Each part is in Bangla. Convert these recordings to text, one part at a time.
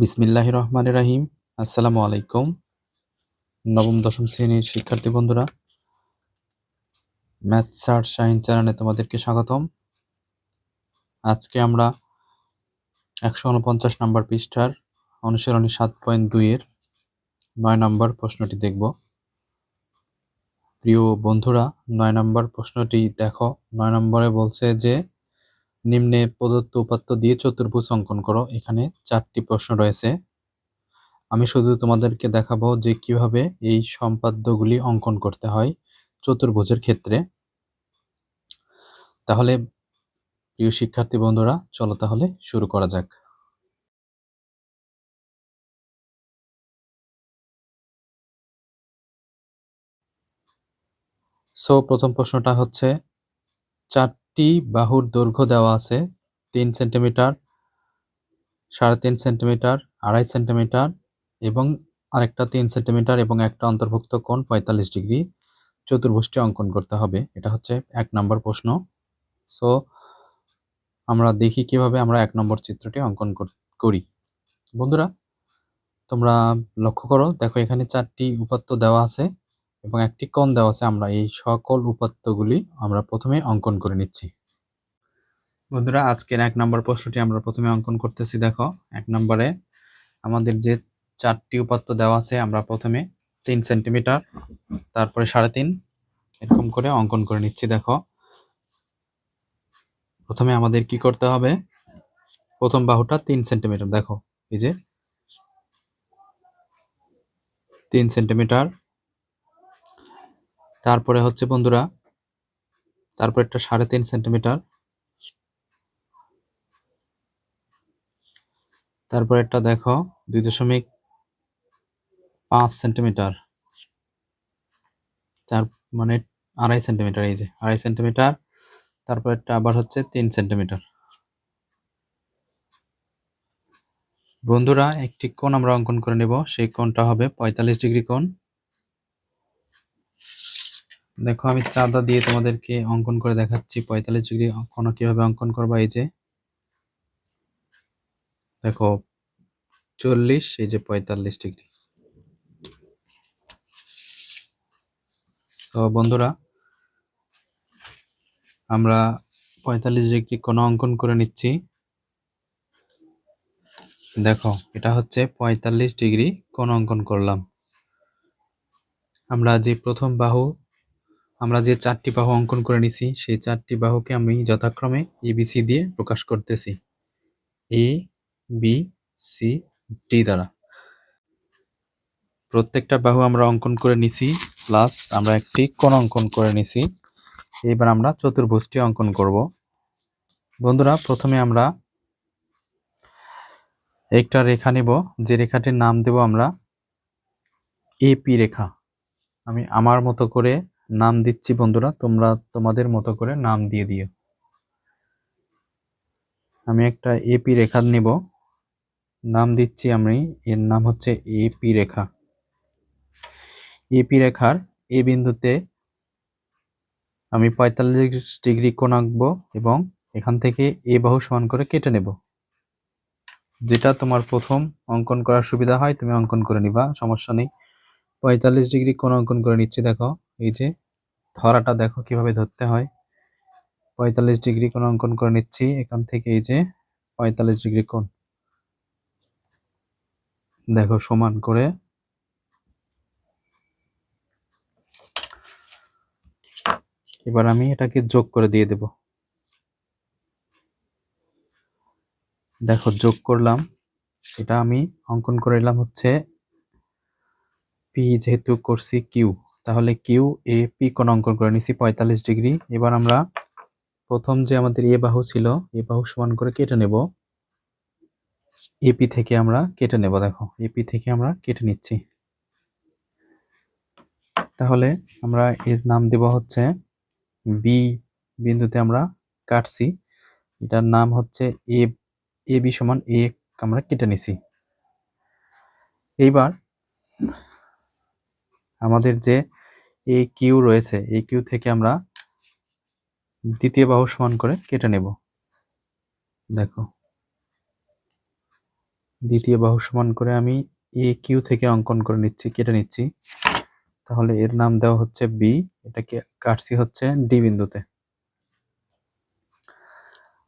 বিসমিল্লাহ রহমান রাহিম। আসসালামু আলাইকুম। নবম, দশম শ্রেণির শিক্ষার্থী বন্ধুরা ম্যাথ সার সায়েন্স চ্যানেলে তোমাদেরকে স্বাগতম। আজকে আমরা একশো উনপঞ্চাশ নম্বর পৃষ্ঠার অনুশীলনী সাত পয়েন্ট দুইয়ের নয় নম্বর প্রশ্নটি দেখব। প্রিয় বন্ধুরা, নয় নম্বর প্রশ্নটি দেখো। নয় নম্বরে বলছে যে নিম্নে প্রদত্ত উপাত্ত দিয়ে চতুর্ভুজ অঙ্কন করো। এখানে চারটি প্রশ্ন রয়েছে। আমি শুধু তোমাদেরকে দেখাবো যে কীভাবে এই সম্পাদ্যগুলি অঙ্কন করতে হয় চতুর্ভুজের ক্ষেত্রে। তাহলে, প্রিয় শিক্ষার্থী বন্ধুরা, চলো তাহলে শুরু করা যাক। সো প্রথম প্রশ্নটা হচ্ছে চারটি বাহুর দৈর্ঘ্য দেওয়া আছে, তিন সেন্টিমিটার, সাড়ে তিন সেন্টিমিটার, আড়াই সেন্টিমিটার এবং আরেকটা তিন সেন্টিমিটার এবং একটা অন্তর্ভুক্ত কোণ পঁয়তাল্লিশ ডিগ্রি চতুর্ভুষ্টি অঙ্কন করতে হবে। এটা হচ্ছে এক নম্বর প্রশ্ন। সো আমরা দেখি কীভাবে আমরা এক নম্বর চিত্রটি অঙ্কন করি। বন্ধুরা, তোমরা লক্ষ্য করো, দেখো এখানে চারটি উপাত্ত দেওয়া আছে। এবং একটি কোণ দেওয়া আছে, আমরা এই সকল উপাত্তগুলি আমরা প্রথমে অঙ্কন করে নিচ্ছি। বন্ধুরা, আজকের এক নম্বর প্রশ্নটি আমরা প্রথমে অঙ্কন করতেছি, দেখো। এক নম্বরে আমাদের যে চারটি উপাত্ত দেওয়া আছে, আমরা প্রথমে তিন সেন্টিমিটার, তারপরে সাড়ে তিন, এরকম করে অঙ্কন করে নিচ্ছি, দেখো। প্রথমে আমাদের কি করতে হবে? প্রথম বাহুটা তিন সেন্টিমিটার, দেখো, এই যে। তিন সেন্টিমিটার তারপরে হচ্ছে বন্ধুরা, তারপর একটা সাড়ে তিন সেন্টিমিটার। তারপর একটা দেখো, দুই দশমিক পাঁচ সেন্টিমিটার। তার মানে আড়াই সেন্টিমিটার, এই যে আড়াই সেন্টিমিটার। তারপর একটা আবার হচ্ছে তিন সেন্টিমিটার। বন্ধুরা, একটি কোণ আমরা অঙ্কন করে নেব। সেই কোণটা হবে পঁয়তাল্লিশ ডিগ্রি কোণ। দেখো, আমি চাঁদা দিয়ে তোমাদেরকে অঙ্কন করে দেখাচ্ছি। পঁয়তাল্লিশ ডিগ্রি কোণ কীভাবে অঙ্কন করবা? এই যে, দেখো, চল্লিশ, এই যে পঁয়তাল্লিশ ডিগ্রি। তো বন্ধুরা, আমরা পঁয়তাল্লিশ ডিগ্রি কোন অঙ্কন করে নিচ্ছি। দেখো, এটা হচ্ছে পঁয়তাল্লিশ ডিগ্রি কোন অঙ্কন করলাম। আমরা যে প্রথম বাহু আমরা যে চারটি বাহু অঙ্কন করে নিছি, সেই চারটি বাহুকে আমি যথাক্রমে এবিসি দিয়ে প্রকাশ করতেছি। এ, বি, সি, ডি দ্বারা। প্রত্যেকটা বাহু আমরা অঙ্কন করে নিছি, প্লাস আমরা একটি কোণ অঙ্কন করে নিছি। এবার আমরা চতুর্ভুজটি অঙ্কন করব। বন্ধুরা, প্রথমে আমরা একটা রেখা নেব। যে রেখাটির নাম দেব আমরা এপি রেখা। আমি আমার মতো করে নাম দিচ্ছি বন্ধুরা, তোমরা তোমাদের মতো করে নাম দিয়ে দিও। আমি একটা এপি রেখা নিব। নাম দিচ্ছি আমি, এর নাম হচ্ছে এপি রেখা। এপি রেখার এ বিন্দুতে আমি পঁয়তাল্লিশ ডিগ্রি কোণ আঁকবো এবং এখান থেকে এ বাহু সমান করে কেটে নেব। যেটা তোমার প্রথম অঙ্কন করার সুবিধা হয়, তুমি অঙ্কন করে নিবা, সমস্যা নেই। পঁয়তাল্লিশ ডিগ্রি কোণ অঙ্কন করে নিচ্ছি, দেখো। এই যে ধরাটা দেখো কীভাবে ধরতে হয়। পঁয়তাল্লিশ ডিগ্রি কোণ অঙ্কন করে নিচ্ছি, এখান থেকে এই যে পঁয়তাল্লিশ ডিগ্রি কোণ। দেখো সমান করে এবার আমি এটাকে যোগ করে দিয়ে দেব। দেখো যোগ করলাম, এটা আমি অঙ্কন করে এলাম হচ্ছে পি যেহেতু করছি কিউ। তাহলে কিউ এ পি কোন অঙ্কন করে নিছি পঁয়তাল্লিশ ডিগ্রি। এবার আমরা প্রথম যে আমাদের এ বাহু ছিল এ বাহু সমান করে কেটে নেব। এপি থেকে আমরা কেটে নেব, দেখো। এপি থেকে আমরা কেটে নিচ্ছি। তাহলে আমরা এর নাম দেব হচ্ছে বি বিন্দুতে আমরা কাটছি। এটার নাম হচ্ছে এ এ বি সমান এ আমরা কেটে নিছি। এইবার আমাদের যে এ কিউ রয়েছে এই কিউ থেকে আমরা দ্বিতীয় বাহু সমান করে কেটে নেব। দেখো। দ্বিতীয় বাহু সমান করে আমি এ কিউ থেকে অঙ্কন করে নিচ্ছি, কেটে নিচ্ছি। তাহলে এর নাম দেওয়া হচ্ছে বি এটাকে কাটছি হচ্ছে ডি বিন্দুতে।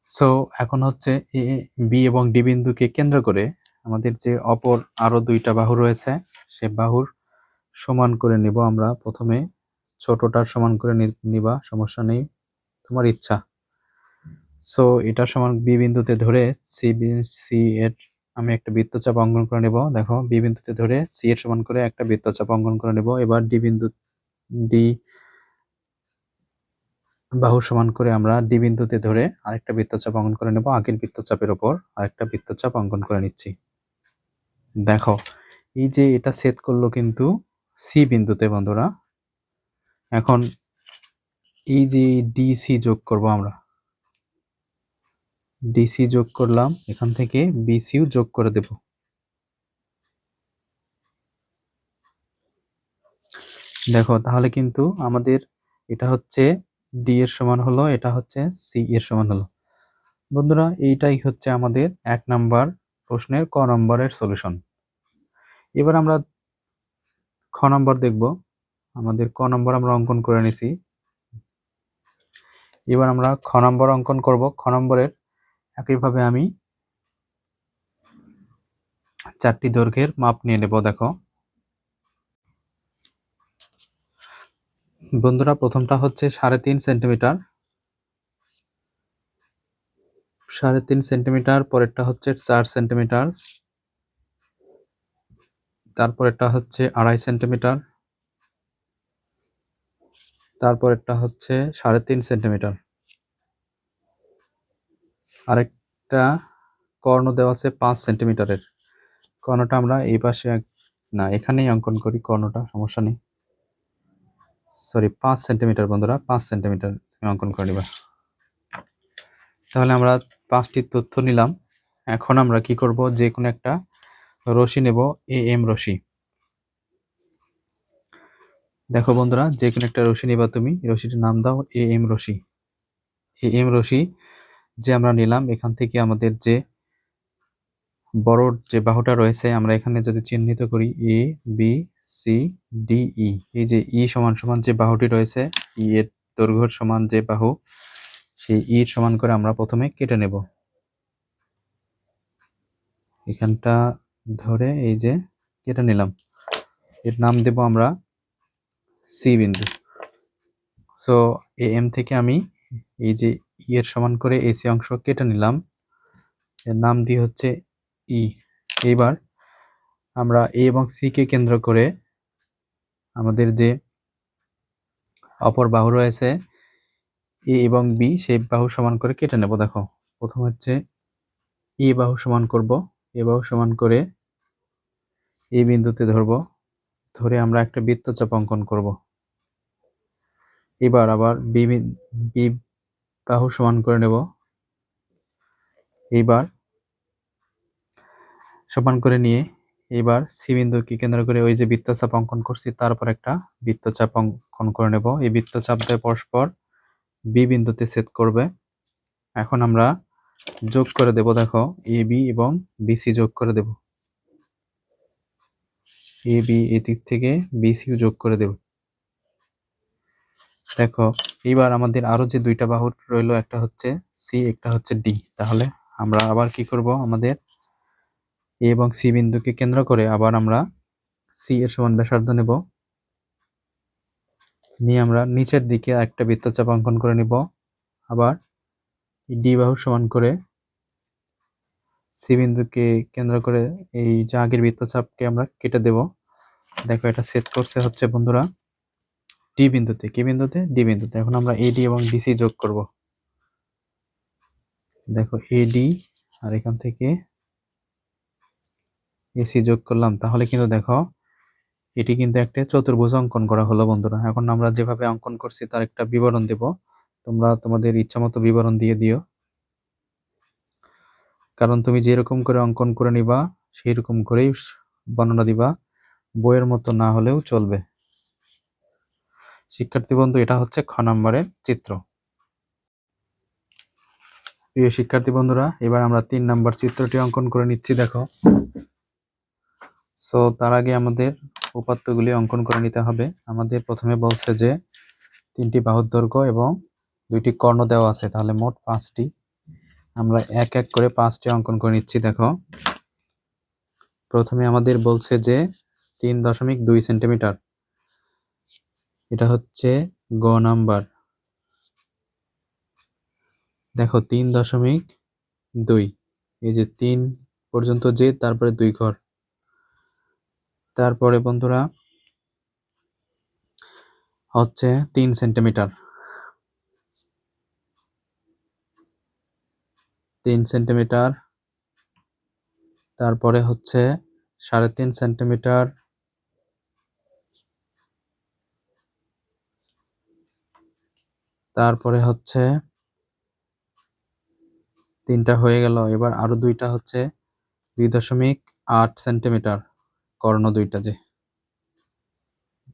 সো এখন হচ্ছে এ বি এবং ডি বিন্দুকে কেন্দ্র করে আমাদের যে অপর আরও দুইটা বাহু রয়েছে, সে বাহুর সমান করে নিব আমরা প্রথমে। ছোটটার সমান করে নিবা, সমস্যা নেই। তোমার ইচ্ছা। সো এটা সমান বি বিন্দুতে ধরে সি সি এর আমি একটা বৃত্তচাপ অঙ্কন করে নেব। দেখো, বি বিন্দুতে ধরে সি এর সমান করে একটা বৃত্তচাপ অঙ্কন করে নেব। এবার ডি বিন্দু ডি বাহু সমান করে আমরা ডি বিন্দুতে ধরে আরেকটা বৃত্তচাপ অঙ্কন করে নেব। আগের বৃত্তচাপের ওপর আরেকটা বৃত্তচাপ অঙ্কন করে নিচ্ছি। দেখো, এই যে এটা সেট করল কিন্তু সি বিন্দুতে বন্ধুরা। এখন এই যে ডিসি যোগ করব আমরা। ডিসি যোগ করলাম, এখান থেকে বিসিও যোগ করে দেব। দেখো, তাহলে কিন্তু আমাদের এটা হচ্ছে ডি এর সমান হলো, এটা হচ্ছে সি এর সমান হলো। বন্ধুরা, এইটাই হচ্ছে আমাদের এক নাম্বার প্রশ্নের ক নম্বরের সলিউশন এবার আমরা খ নম্বর দেখব। আমাদের ক নম্বর আমরা অঙ্কন করে নিছি। এবার আমরা খ নম্বর অঙ্কন করব। খ নম্বরের একইভাবে আমি চারটি দৈর্ঘ্যের মাপ নিয়ে নেব, দেখো। বন্ধুরা, প্রথমটা হচ্ছে সাড়ে তিন সেন্টিমিটার। সাড়ে তিন সেন্টিমিটার, পরেরটা হচ্ছে চার সেন্টিমিটার। তারপরেরটা হচ্ছে আড়াই সেন্টিমিটার। তারপরেরটা হচ্ছে সাড়ে তিন সেন্টিমিটার। আরেকটা কর্ণ দেওয়া আছে পাঁচ সেন্টিমিটারের। কর্ণটা আমরা এই পাশে না, এখানেই অঙ্কন করি কর্ণটা, সমস্যা নেই। সরি পাঁচ সেন্টিমিটার বন্ধুরা, পাঁচ সেন্টিমিটার অঙ্কন করে নিবা। তাহলে আমরা পাঁচটি তথ্য নিলাম। এখন আমরা কি করব? যে কোনো একটা রশি নেব, এ এম রশি। দেখো বন্ধুরা, যে কোনো একটা রশি নিবা তুমি, রশিটির নাম দাও এ এম রশি। এ এম রশি যে আমরা নিলাম, এখান থেকে আমাদের যে বড় যে বাহুটা রয়েছে, আমরা এখানে যদি চিহ্নিত করি, A B C D E এই যে ই সমান সমান যে বাহুটি রয়েছে ই এর দৈর্ঘ্য সমান যে বাহু, সেই ইর সমান করে আমরা প্রথমে কেটে নেব। এখানটা ধরে এই যে কেটে নিলাম। এর নাম দেব আমরা সি বিন্দু। সো এ এম থেকে আমি এই যে ই এর সমান করে এসি অংশ কেটে নিলাম। এর নাম দিয়ে হচ্ছে ই এইবার আমরা এ এবং সি কে কেন্দ্র করে আমাদের যে অপর বাহু রয়েছে এ এবং বি সেই বাহু সমান করে কেটে নেব। দেখো, প্রথম হচ্ছে এ বাহু সমান করব। এ বাহু সমান করে এই বিন্দুতে ধরব। ধরে আমরা একটা বৃত্তচাপ অঙ্কন করব। এবার আবার বি বাহু সমান করে নেব। এইবার সমান করে নিয়ে এবার সি বিন্দুকে কেন্দ্র করে ওই যে বৃত্তচাপ অঙ্কন করছি, তারপর একটা বৃত্তচাপ অঙ্কন করে নেব। এই বৃত্তচাপ দিয়ে পরস্পর বি বিন্দুতে সেট করবে। এখন আমরা যোগ করে দেব, দেখো এ বি এবং বিসি যোগ করে দেব। এ বি এদিক থেকে বিসিও যোগ করে দেব। দেখো এবার আমাদের আরও যে দুইটা বাহু রইল, একটা হচ্ছে সি একটা হচ্ছে ডি তাহলে আমরা আবার কি করব? আমাদের এ এবং সি বিন্দুকে কেন্দ্র করে আবার আমরা সি এর সমান ব্যাসার্ধ নেব। নিয়ে আমরা নিচের দিকে একটা বৃত্তচাপ অঙ্কন করে নিব। আবার ডি বাহু সমান করে সি বিন্দুকে কেন্দ্র করে এই আগের বৃত্তচাপকে আমরা কেটে দেব। দেখো এটা সেট করছে হচ্ছে বন্ধুরা ডি বিন্দুতে। কি বিন্দুতে? ডি বিন্দুতে। এখন আমরা এডি এবং ডিসি যোগ করব। দেখো এডি আর এখান থেকে এসি যোগ করলাম। তাহলে কিন্তু দেখো এটি কিন্তু একটা চতুর্ভুজ অঙ্কন করা হলো বন্ধুরা। এখন আমরা যেভাবে অঙ্কন করছি তার একটা বিবরণ দেব। তোমরা তোমাদের ইচ্ছা মতো বিবরণ দিয়ে দিও। কারণ তুমি যেরকম করে অঙ্কন করে নিবা সেই রকম করেই বর্ণনা দিবা। বইয়ের মতো না হলেও চলবে। শিক্ষার্থী বন্ধু, এটা হচ্ছে খ নম্বরের চিত্র। প্রিয় শিক্ষার্থী বন্ধুরা, এবার আমরা তিন নাম্বার চিত্রটি অঙ্কন করে নিচ্ছি, দেখো। সো তার আগে আমাদের উপাত্তগুলি অঙ্কন করে নিতে হবে। আমাদের প্রথমে বলছে যে, তিনটি বাহুর দৈর্ঘ্য এবং দুইটি কর্ণ দেওয়া আছে, তাহলে মোট পাঁচটি। আমরা এক এক করে পাঁচটি অঙ্কন করে নিচ্ছি, দেখো। প্রথমে আমাদের বলছে যে তিন দশমিক দুই সেন্টিমিটার। এটা হচ্ছে গ নাম্বার। দেখো, তিন দশমিক দুই। এই যে তিন পর্যন্ত যে, তারপরে দুই ঘর। তারপরে বন্ধুরা, হচ্ছে তিন সেন্টিমিটার। তিন সেন্টিমিটার। তারপরে হচ্ছে সাড়ে তিন সেন্টিমিটার। তারপরে হচ্ছে তিনটা হয়ে গেল। এবার আরও দুইটা হচ্ছে দুই দশমিক আট সেন্টিমিটার কর্ণ দুইটা যে।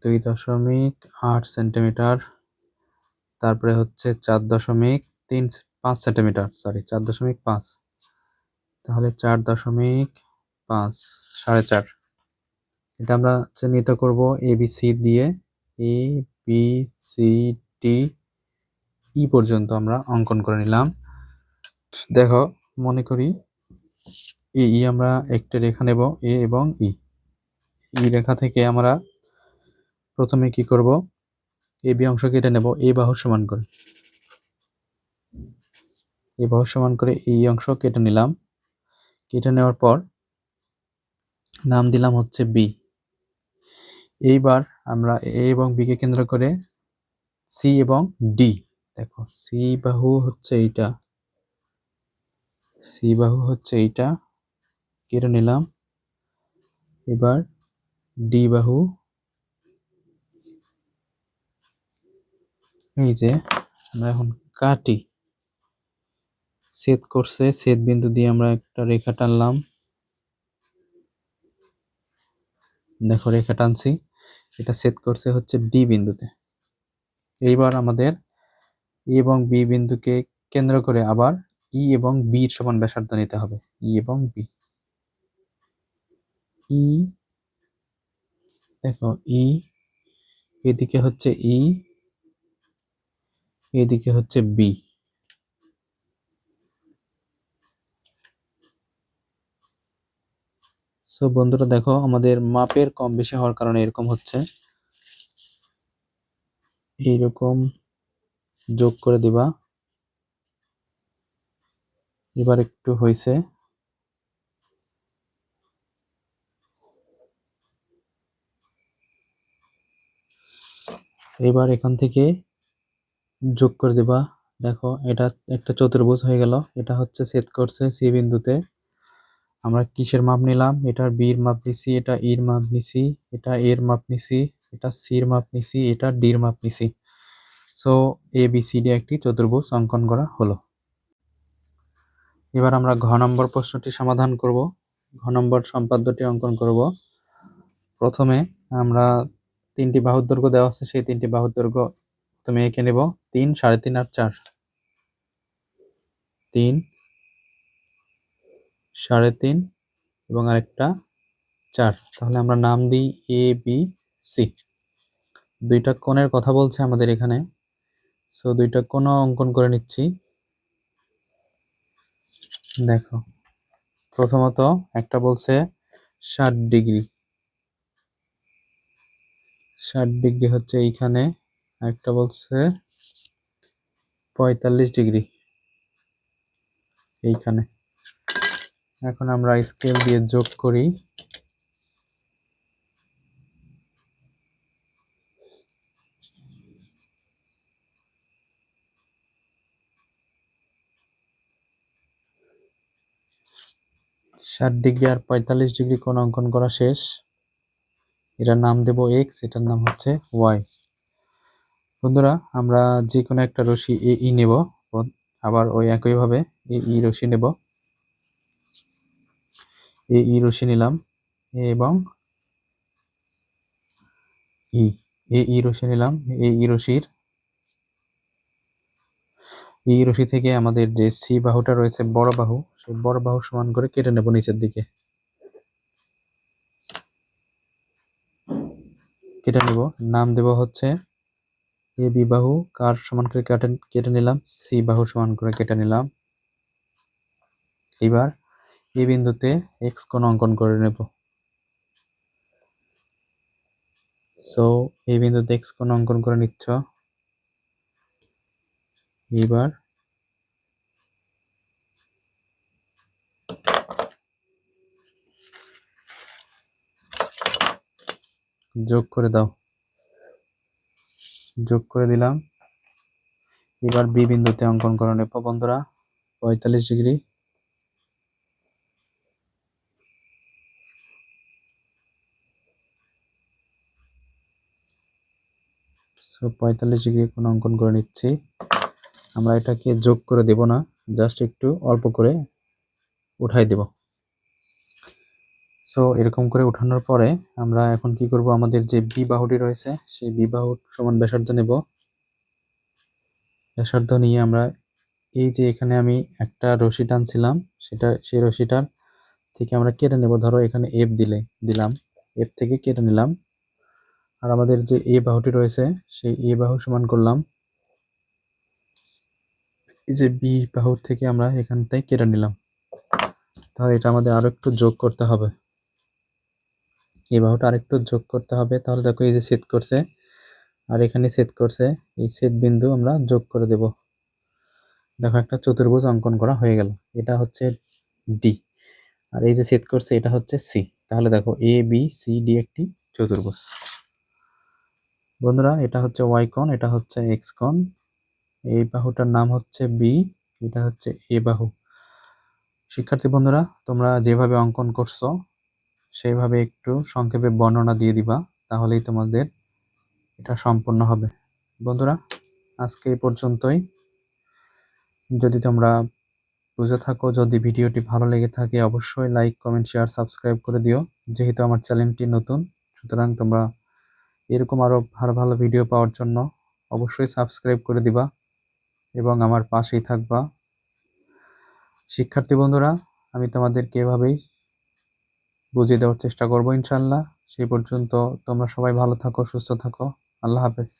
দুই দশমিক আট সেন্টিমিটার। তারপরে হচ্ছে চার দশমিক তিন পাঁচ সেন্টিমিটার সরি চার দশমিক পাঁচ। তাহলে চার দশমিক পাঁচ, সাড়ে চার। এটা আমরা চিহ্নিত করব এ বি সি দিয়ে। এ বি সি টি ই পর্যন্ত আমরা অঙ্কন করে নিলাম। দেখো, মনে করি এই ই আমরা একটা রেখা নেব, এ এবং ই। ই রেখা থেকে আমরা প্রথমে কি করব? এ, বি অংশ কেটে নেব, এ বাহু সমান করে। এ বাহু সমান করে এই অংশ কেটে নিলাম। কেটে নেওয়ার পর নাম দিলাম হচ্ছে বি এইবার আমরা এ এবং বিকে কেন্দ্র করে সি এবং ডি দেখো সি বাহু হচ্ছে এইটা। সি বাহু হচ্ছে এইটা। কেটে নিলাম। এবার ডি বাহু। এই যে আমরা এখন কাটি। ছেদ করছে ছেদ বিন্দু দিয়ে আমরা একটা রেখা টানলাম। দেখো, রেখা টানছি। এটা ছেদ করছে হচ্ছে ডি বিন্দুতে। এইবার আমাদের ই এবং বি বিন্দুকে কেন্দ্র করে আবার ই এবং বি এর সমান ব্যাসার্ধ নিতে হবে। ই এবং বি ই দেখো ই এদিকে হচ্ছে ই এদিকে হচ্ছে বি সো বন্ধুরা দেখো, আমাদের মাপের কম বেশি হওয়ার কারণে এরকম হচ্ছে। এইরকম যোগ করে দিবা। এবার একটু হয়েছে এবার এখান থেকে যোগ করে দিবা। দেখো, এটা একটা চতুর্ভুজ হয়ে গেল। এটা হচ্ছে ছেদ করছে সি বিন্দুতে। আমরা কিসের মাপ নিলাম? এটার বির মাপ নিছি, এটা ইর মাপ নিছি, এটা এর মাপ নিছি, এটা সির মাপ নিছি, এটা ডির মাপ নিছি। So A B C D একটি চতুর্ভুজ অঙ্কন করা হলো। এবার আমরা ঘ নম্বর প্রশ্নটি সমাধান করব। ঘ নম্বর সম্পাদ্যটি অঙ্কন করব। প্রথমে আমরা তিনটি বাহুর দৈর্ঘ্য দেওয়া আছে, সেই তিনটি বাহুর দৈর্ঘ্য প্রথমে এঁকে নেব। তিন, সাড়ে তিন আর চার। তিন সাড়ে তিন এবং আরেকটা চার। তাহলে আমরা নাম দিই এ বি সি দুইটা কোণের কথা বলছে আমাদের এখানে। সো দুইটা কোণ অঙ্কন করে নিচ্ছি। দেখো, প্রথমত একটা বলছে ষাট ডিগ্রি। ষাট ডিগ্রি হচ্ছে এইখানে একটা বলছে পঁয়তাল্লিশ ডিগ্রি এইখানে। এখন আমরা স্কেল দিয়ে যোগ করি। ষাট ডিগ্রি আর পঁয়তাল্লিশ ডিগ্রি কোণ অঙ্কন করা শেষ। এটার নাম দেব এক্স এটার নাম হচ্ছে ওয়াই বন্ধুরা, আমরা যে কোনো একটা রশি এ ই নেব। আবার ওই একইভাবে এ ই রশি নেব। এ, ই রশি নিলাম। এবং ই, এ, ই রশি নিলাম। এ, ই রশির। বি রশি থেকে আমাদের যে সি বাহুটা রয়েছে, বড় বাহু, সেই বড় বাহু সমান করে কেটে নেব নিচের দিকে। কেটে নেব। নাম দেব হচ্ছে এ বি বাহু। কার সমান করে কেটে কেটে নিলাম? সি বাহু সমান করে কেটে নিলাম। এবার এই বিন্দুতে এক্স কোণ অঙ্কন করে নেব। সো এই বিন্দুতে এক্স কোণ অঙ্কন করে নিচ্ছ। এবার যোগ করে দাও। যোগ করে দিলাম। এবার বি বিন্দুতে অঙ্কন করে নেব বন্ধুরা। পঁয়তাল্লিশ ডিগ্রি। সো পঁয়তাল্লিশ ডিগ্রি কোন অঙ্কন করে নিচ্ছি। আমরা এটাকে যোগ করে দেব না জাস্ট একটু অল্প করে উঠাই দেব। সো এরকম করে উঠানোর পরে আমরা এখন কি করব, আমাদের যে বি বাহুটি রয়েছে, সেই বি বাহু সমান ব্যাসার্ধ নেব। ব্যাসার্ধ নিয়ে আমরা এই যে এখানে আমি একটা রশি টানছিলাম, সেটা, সেই রশিটার থেকে আমরা কেটে নেব। ধরো এখানে এফ দিলে, দিলাম। এফ থেকে কেটে নিলাম। আর আমাদের যে এ বাহুটি রয়েছে, সেই এ বাহু সমান করলাম। এই যে বি বাহুর থেকে আমরা এখান থেকে কেটে নিলাম। তাহলে এটা আমাদের আরও একটু যোগ করতে হবে। এই বাহুটা আরেকটু যোগ করতে হবে। তাহলে দেখো এই যে ছেদ করছে, আর এখানে ছেদ করছে, এই ছেদ বিন্দু আমরা যোগ করে দেব। দেখো একটা চতুর্ভুজ অঙ্কন করা হয়ে গেল। এটা হচ্ছে ডি। আর এই যে ছেদ করছে, এটা হচ্ছে সি। তাহলে দেখো এ, বি, সি, ডি একটি চতুর্ভুজ। বন্ধুরা, এটা হচ্ছে ওয়াই কোণ, এটা হচ্ছে এক্স কোণ। এই বাহুটার নাম হচ্ছে বি এটা হচ্ছে এ বাহু। শিক্ষার্থী বন্ধুরা, তোমরা যেভাবে অঙ্কন করছ, সেইভাবে একটু সংক্ষেপে বর্ণনা দিয়ে দিবা, তাহলেই তোমাদের এটা সম্পূর্ণ হবে। বন্ধুরা, আজকে এই পর্যন্তই। যদি তোমরা বুঝে থাকো, যদি ভিডিওটি ভালো লেগে থাকে, অবশ্যই লাইক, কমেন্ট, শেয়ার, সাবস্ক্রাইব করে দিও। যেহেতু আমার চ্যানেলটি নতুন, সুতরাং তোমরা এরকম আরও ভালো ভালো ভিডিও পাওয়ার জন্য অবশ্যই সাবস্ক্রাইব করে দিবা এবং আমার পাশেই থাকবা। শিক্ষার্থী বন্ধুরা, আমি তোমাদেরকে এভাবেই বুঝিয়ে দেওয়ার চেষ্টা করব ইনশাল্লাহ সেই পর্যন্ত তোমরা সবাই ভালো থাকো, সুস্থ থাকো। আল্লাহ হাফেজ।